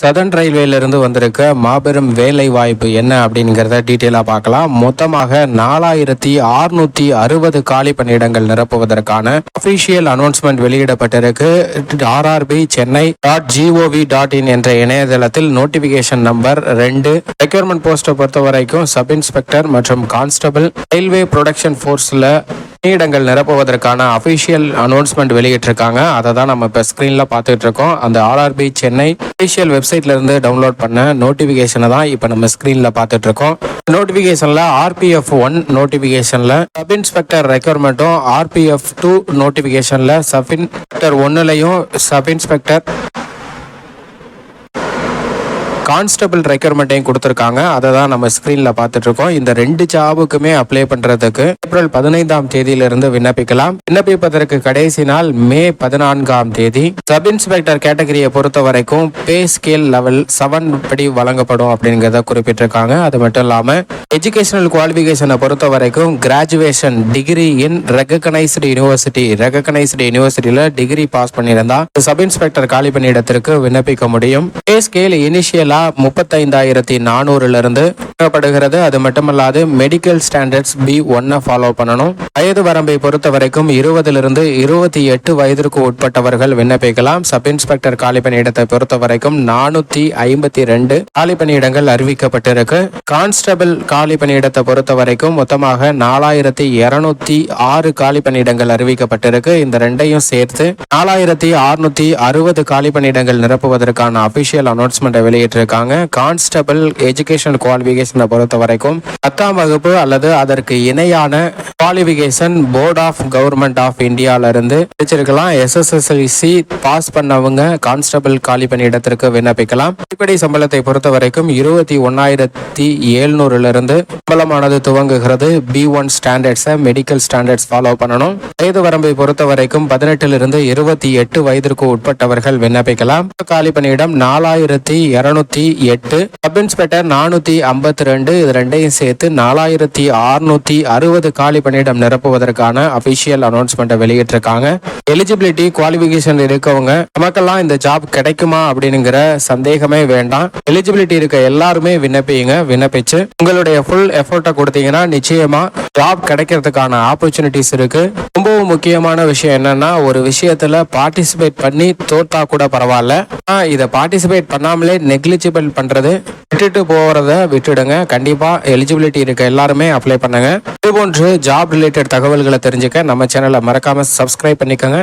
சதன் ரயில்வேலிருந்து வந்திருக்க மாபெரும் வேலை வாய்ப்பு என்ன அப்படிங்கிறத டீட்டெயிலாக பார்க்கலாம். மொத்தமாக நாலாயிரத்தி அறுநூத்தி அறுபது காலி பணியிடங்கள் நிரப்புவதற்கான official announcement வெளியிடப்பட்டிருக்கு. RRB Chennai dot G O V dot in என்ற இணையதளத்தில் நோட்டிபிகேஷன் நம்பர் ரெண்டு. ரெக்யர்மெண்ட் போஸ்ட்டை பொறுத்த வரைக்கும் சப் இன்ஸ்பெக்டர் மற்றும் கான்ஸ்டபிள் ரயில்வே ப்ரொடக்ஷன் ஃபோர்ஸில் பணியிடங்கள் நிரப்புவதற்கான அஃபிஷியல் அனௌன்ஸ்மெண்ட் வெளியிட்டிருக்காங்க. அதை தான் நம்ம இப்போ ஸ்க்ரீனில் பார்த்துட்டு இருக்கோம். அந்த ஆர்ஆர்பி சென்னை அஃபிஷியல் வெப்சைட்ல இருந்து டவுன்லோட் பண்ண நோட்டிஃபிகேஷனை தான் இப்போ நம்ம ஸ்க்ரீனில் பார்த்துட்ருக்கோம். நோட்டிஃபிகேஷனில் ஆர்பிஎஃப் ஒன் நோட்டிஃபிகேஷனில் சப் இன்ஸ்பெக்டர் ரெக்யர்மெண்ட்டும் ஆர்பிஎஃப் டூ நோட்டிஃபிகேஷனில் சப் இன்ஸ்பெக்டர் ஒன்னுலையும் சப் இன்ஸ்பெக்டர் கான்ஸ்டபிள் ரெக்யர்மெண்ட்டையும் கொடுத்துருக்காங்க. அதை தான் நம்ம ஸ்க்ரீனில் பார்த்துட்டு இருக்கோம் இந்த ரெண்டு ஜாபுக்குமே அப்ளை பண்ணுறதுக்கு ஏப்ரல் பதினைந்தாம் தேதியிலிருந்து விண்ணப்பிக்கலாம். விண்ணப்பிப்பதற்கு கடைசி நாள் மே பதினான்காம் தேதி. சப் இன்ஸ்பெக்டர் கேட்டகரியை பொறுத்த வரைக்கும் பே ஸ்கேல் லெவல் செவன் படி வழங்கப்படும் அப்படிங்கிறத குறிப்பிட்டிருக்காங்க. அது மட்டும் இல்லாமல் எஜுகேஷனல் குவாலிஃபிகேஷனை பொறுத்த வரைக்கும் graduation degree in recognised university recognised யூனிவர்சிட்டியில் டிகிரி பாஸ் பண்ணியிருந்தா சப் இன்ஸ்பெக்டர் காலி பணியிடத்திற்கு விண்ணப்பிக்க முடியும். பே ஸ்கேல் இனிஷியலா முப்பத்தைந்தாயிரத்தி நானூறுலேருந்து வழங்கப்படுகிறது அது மட்டுமல்லாது மெடிக்கல் ஸ்டாண்டர்ட்ஸ் பி ஒன்னை ஃபாலோ பண்ணணும். வயது வரம்பை பொறுத்த வரைக்கும் இருபதிலிருந்து இருபத்தி எட்டு வயதிற்கு உட்பட்டவர்கள் விண்ணப்பிக்கலாம். சப் இன்ஸ்பெக்டர் காலி பணியிடத்தை பொறுத்த வரைக்கும் நானூத்தி ஐம்பத்தி ரெண்டு காலி பணியிடங்கள் அறிவிக்கப்பட்டிருக்கு. கான்ஸ்டபிள் காலி பணியிடத்தை பொறுத்த வரைக்கும் மொத்தமாக நாலாயிரத்தி இருநூத்தி ஆறு காலி பணியிடங்கள் அறிவிக்கப்பட்டிருக்கு. இந்த ரெண்டையும் சேர்த்து நாலாயிரத்தி அறுநூத்தி அறுபது காலி பணியிடங்கள் நிரப்புவதற்கான அபிஷியல் அனௌன்ஸ்மெண்ட்டை வெளியிட்டிருக்காங்க கான்ஸ்டபிள் எஜுகேஷன் குவாலிஃபிகேஷனை பொறுத்த வரைக்கும் பத்தாம் வகுப்பு அல்லது அதற்கு இணையான qualification board of government of இந்தியால இருந்து படிச்சிருக்கலாம் எஸ்எஸ்எஸ்எல்சி பாஸ் பண்ணவங்க கான்ஸ்டபிள் காலி பணியிடத்திற்கு விண்ணப்பிக்கலாம். அடிப்படை சம்பளத்தை பொறுத்த வரைக்கும் இருபத்தி ஒன்னாயிரத்தி எழுநூறுல இருந்து சம்பளமானது துவங்குகிறது. பி ஒன் ஸ்டாண்டர்ட்ஸை மெடிக்கல் ஸ்டாண்டர்ட்ஸ் ஃபாலோ பண்ணணும். வயது வரம்பை பொறுத்த வரைக்கும் பதினெட்டிலிருந்து இருபத்தி எட்டு வயதிற்கு உட்பட்டவர்கள் விண்ணப்பிக்கலாம். காலி பணியிடம் நாலாயிரத்தி இருநூத்தி எட்டு சப் இன்ஸ்பெக்டர் நானூத்தி ஐம்பத்தி ரெண்டு இது ரெண்டையும் சேர்த்து நாலாயிரத்தி அறுநூத்தி அறுபது காலி பணியிடம் நிரப்புவதற்கான அபிஷியல் அனௌன்ஸ்மெண்ட்டை வெளியிட்டிருக்காங்க. எலிஜிபிலிட்டி குவாலிஃபிகேஷன் இருக்கவங்க நமக்கெல்லாம் இந்த ஜாப் கிடைக்குமா அப்படிங்கிற சந்தேகமே வேண்டாம். எலிஜிபிலிட்டி இருக்க எல்லாருமே விண்ணப்பிங்க விண்ணப்பிச்சு உங்களுடைய ஃபுல் எஃபோர்ட்டை கொடுத்தீங்கன்னா நிச்சயமா ஜாப் கிடைக்கிறதுக்கான ஆப்பர்ச்சுனிட்டிஸ் இருக்கு. ரொம்பவும் முக்கியமான விஷயம் என்னன்னா ஒரு விஷயத்துல பார்ட்டிசிபேட் பண்ணி தோத்தா கூட பரவாயில்ல. இதை பார்ட்டிசிபேட் பண்ணாமலே எலிஜிபிள் பண்றது. விட்டுட்டு போறத விட்டுடுங்க. கண்டிப்பா எலிஜிபிலிட்டி இருக்க எல்லாருமே அப்ளை பண்ணுங்க. இது போன்று ஜாப் ரிலேட்டட் தகவல்களை தெரிஞ்சுக்க நம்ம சேனலை மறக்காம சப்ஸ்கிரைப் பண்ணிக்கோங்க.